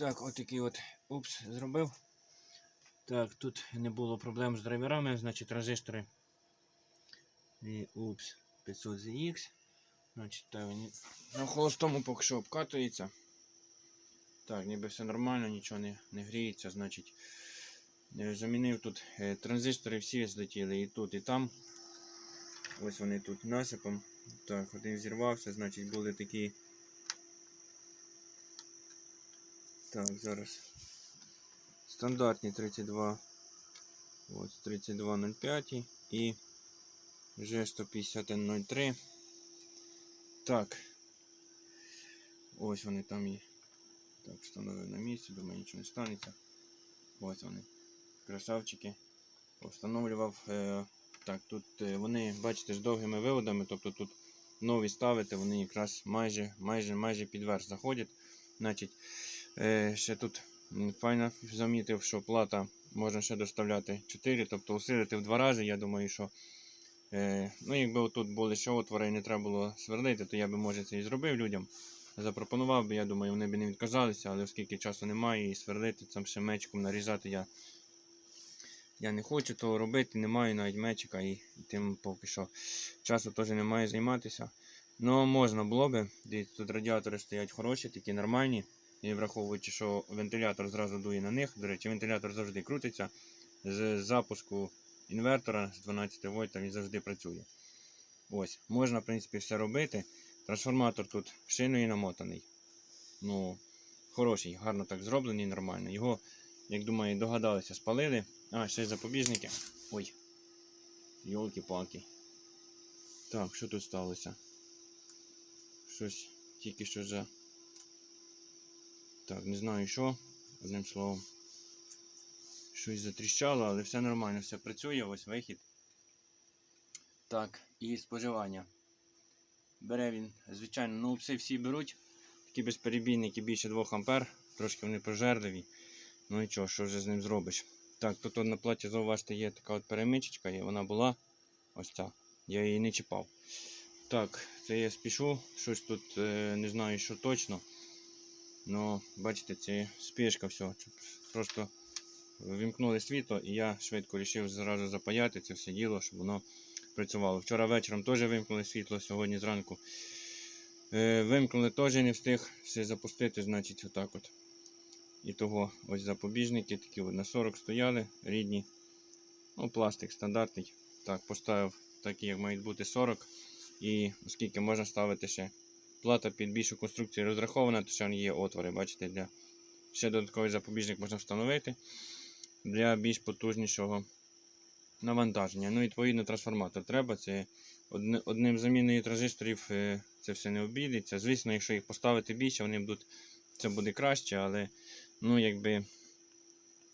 Так, от такий от упс зробив. Так, тут не було проблем з драйверами, значить транзистори. І упс 500 ZX. Значить, та він на холостому поки що обкатується. Так, ніби все нормально, нічого не, не гріється, значить. е, Замінив тут е, транзистори всі злетіли і тут, і там. Ось вони тут насипом. Так, один зірвався, значить були такі. Так, зараз. Стандартні 32. Ось 3205 і вже 150N03. Так. Ось вони там є. Так, встановив на місці, думаю, нічого не станеться. Ось вони. Красавчики. Встановлював. Е, так, тут е, вони, бачите, з довгими виводами, тобто тут нові ставити, вони якраз майже майже, майже під верх заходять. Значить, ще тут файно замітив, що плата можна ще доставляти 4, тобто усилити в два рази. Я думаю, що е, ну, якби тут були ще отвори і не треба було сверлити, то я би може це і зробив людям. Запропонував би, я думаю, вони б не відказалися, але оскільки часу немає і сверлити там ще мечиком нарізати я. Я не хочу того робити, не маю навіть мечика і тим поки що часу теж немає займатися. Ну, можна було би. Тут радіатори стоять хороші, такі нормальні. І враховуючи, що вентилятор зразу дує на них. До речі, вентилятор завжди крутиться. З запуску інвертора з 12 вольт він завжди працює. Ось, можна, в принципі, все робити. Трансформатор тут шиною намотаний. Ну, хороший, гарно так зроблений, нормально. Його, як думаю, догадалися, спалили. А, ще й запобіжники. Ой. Йолки-палки. Так, що тут сталося? Щось тільки що за. Так, не знаю що. Одним словом. Щось затріщало, але все нормально, все працює, ось вихід. Так, і споживання. Бере він, звичайно, ну пси всі беруть. Такі безперебійники більше 2 А, трошки вони прожерливі. Ну і що, що вже з ним зробиш? Так, тут на платі, зауважте, є така от перемичечка, і вона була ось ця. Я її не чіпав. Так, це я спішу, щось тут е, не знаю, що точно. Ну, бачите, це спішка все. Просто вімкнули світло і я швидко вирішив зразу запаяти це все діло, щоб воно працювало. Вчора вечором теж вимкнули світло, сьогодні зранку. Е, вимкнули теж не встиг все запустити, значить, отак от. І того ось запобіжники, такі от на 40 стояли, рідні. Ну, пластик стандартний. Так, поставив такі, як мають бути 40. І оскільки можна ставити ще плата під більшу конструкцію розрахована, то ще є отвори, бачите, для ще додатковий запобіжник можна встановити для більш потужнішого навантаження. Ну, відповідно, трансформатор треба. Це одним заміною транзисторів е, це все не обійдеться. Звісно, якщо їх поставити більше, вони будуть, це буде краще, але ну, якби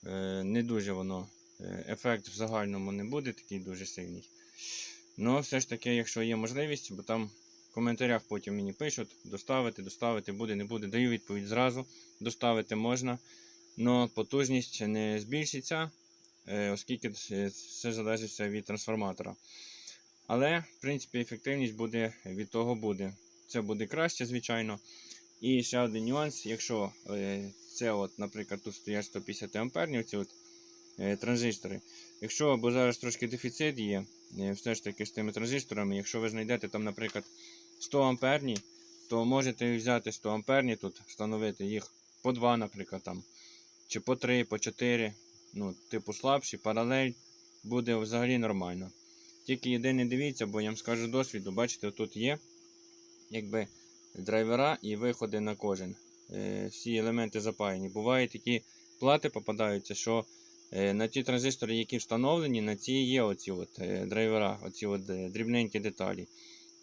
е, не дуже воно. е, Ефект в загальному не буде такий дуже сильний. Ну, все ж таки, якщо є можливість, бо там коментарях потім мені пишуть, доставити, доставити буде, не буде. Даю відповідь зразу. Доставити можна, але потужність не збільшиться, е, оскільки це все залежить від трансформатора. Але, в принципі, ефективність буде від того буде. Це буде краще, звичайно. І ще один нюанс, якщо е, це, от, наприклад, тут стоять 150 амперні, ці от, е, транзистори. Якщо, бо зараз трошки дефіцит є, е, все ж таки з тими транзисторами, якщо ви знайдете там, наприклад, 100 амперні, то можете взяти 100 амперні тут, встановити їх по 2, наприклад, там, чи по 3, по 4, ну, типу слабші, паралель, буде взагалі нормально. Тільки єдине дивіться, бо я вам скажу досвіду, бачите, тут є якби драйвера і виходи на кожен. Е, всі елементи запаяні. Бувають такі плати попадаються, що е, на ті транзистори, які встановлені, на ці є оці от, е, драйвера, оці от, е, дрібненькі деталі.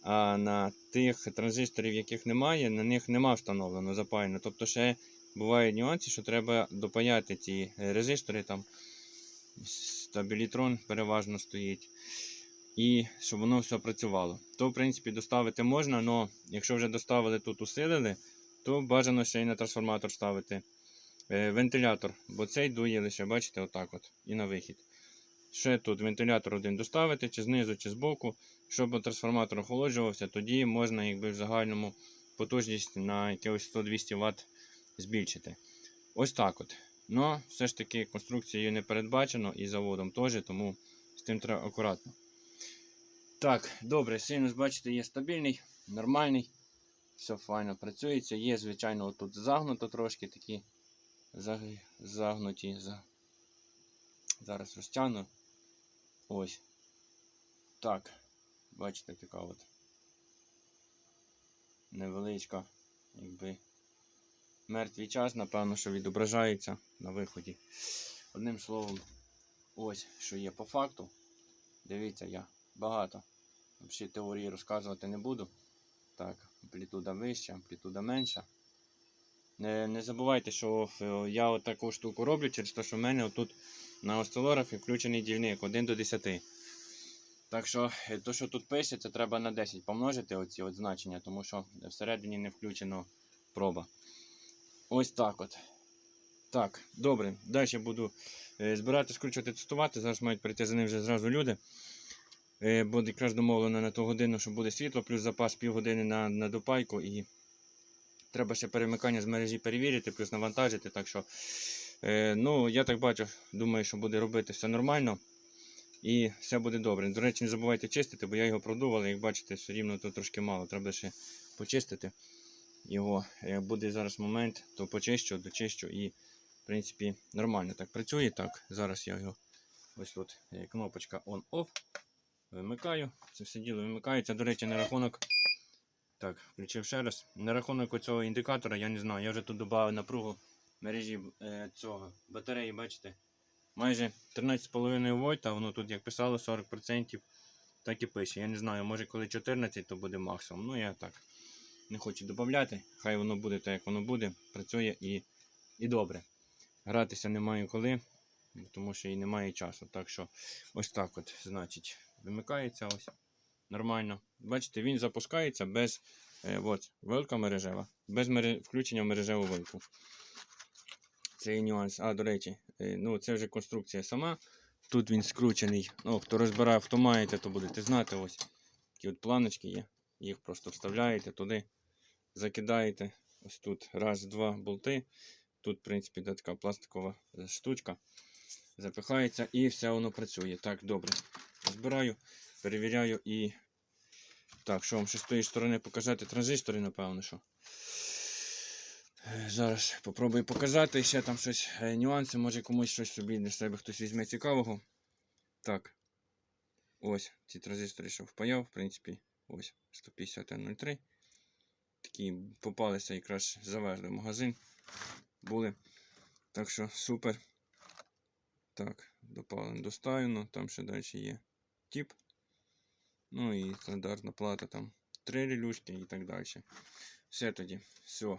А на тих транзисторів, яких немає, на них нема встановлено запаяно. Тобто ще бувають нюанси, що треба допаяти ці е, резистори. там Стабілітрон переважно стоїть. І щоб воно все працювало. То, в принципі, доставити можна, але якщо вже доставили тут усилили, то бажано ще й на трансформатор ставити е, вентилятор, бо цей дує лише, бачите, отак от, і на вихід. Ще тут вентилятор один доставити, чи знизу, чи збоку, щоб трансформатор охолоджувався, тоді можна якби в загальному потужність на якихось 100-200 Вт збільшити. Ось так от. Ну, все ж таки конструкцією не передбачено і заводом теж, тому з тим треба акуратно. Так, добре, синус, бачите, є стабільний, нормальний. Все файно працюється. Є, звичайно, тут загнуто трошки такі загнуті. Зараз розтягну. Ось. Так. Бачите, така от невеличка, якби мертвий час, напевно, що відображається на виході. Одним словом, ось що є по факту. Дивіться, я багато взагалі теорії розказувати не буду. Так, амплітуда вища, амплітуда менша. Не, не забувайте, що е, я от таку штуку роблю через те, що в мене отут на осцилографі включений дільник 1 до 10. Так що, е, то, що тут пише, це треба на 10 помножити оці от значення, тому що всередині не включено проба. Ось так от. Так, добре. Далі буду е, збирати, скручувати, тестувати. Зараз мають прийти за ним вже зразу люди. Е, Буде якраз домовлено на ту годину, що буде світло, плюс запас півгодини на, на допайку. І треба ще перемикання з мережі перевірити, плюс навантажити. Так що, е, ну, я так бачу, думаю, що буде робити все нормально. І все буде добре. До речі, не забувайте чистити, бо я його продув, як бачите, все рівно тут трошки мало. Треба ще почистити його. Як буде зараз момент, то почищу, дочищу і, в принципі, нормально так працює. Так, зараз я його ось тут е, кнопочка on-off. Вимикаю. Це все діло вимикається. До речі, на рахунок. Так, включив ще раз. На рахунок цього індикатора, я не знаю. Я вже тут додав напругу мережі е, цього батареї, бачите? Майже 13,5 вольт, воно тут, як писало, 40%. Так і пише. Я не знаю, може коли 14, то буде максимум. Ну я так не хочу додати. Хай воно буде так, як воно буде. Працює і, і добре. Гратися немає коли, тому що і немає часу. Так що ось так от, значить, вимикається ось. Нормально. Бачите, він запускається без е, от, вилка мережева, без мере... включення в мережеву вилку. Це є нюанс. А, до речі, е, ну це вже конструкція сама. Тут він скручений. Ну, хто розбирає, хто маєте, то будете знати. Ось такі от планочки є. Їх просто вставляєте туди, закидаєте. Ось тут раз, два болти. Тут, в принципі, така пластикова е, штучка. Запихається і все воно працює. Так, добре. Збираю, перевіряю і. Так, що вам ще з тої сторони показати транзистори, напевно, що. Е, Зараз попробую показати ще там щось, е, нюанси, може комусь щось собі для себе хтось візьме цікавого. Так. Ось ці транзистори, що впаяв, в принципі, ось 150N03. Такі попалися якраз завезли в магазин. Були. Так що супер. Так, допалено доставлено, там ще далі є тип. Ну і стандартна плата там три релюшки і так далі. Все тоді, все.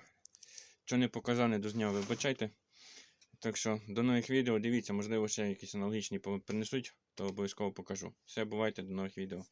Що не показав, не дозняв, вибачайте. Так що до нових відео, дивіться, можливо, ще якісь аналогічні принесуть, то обов'язково покажу. Все, бувайте, до нових відео.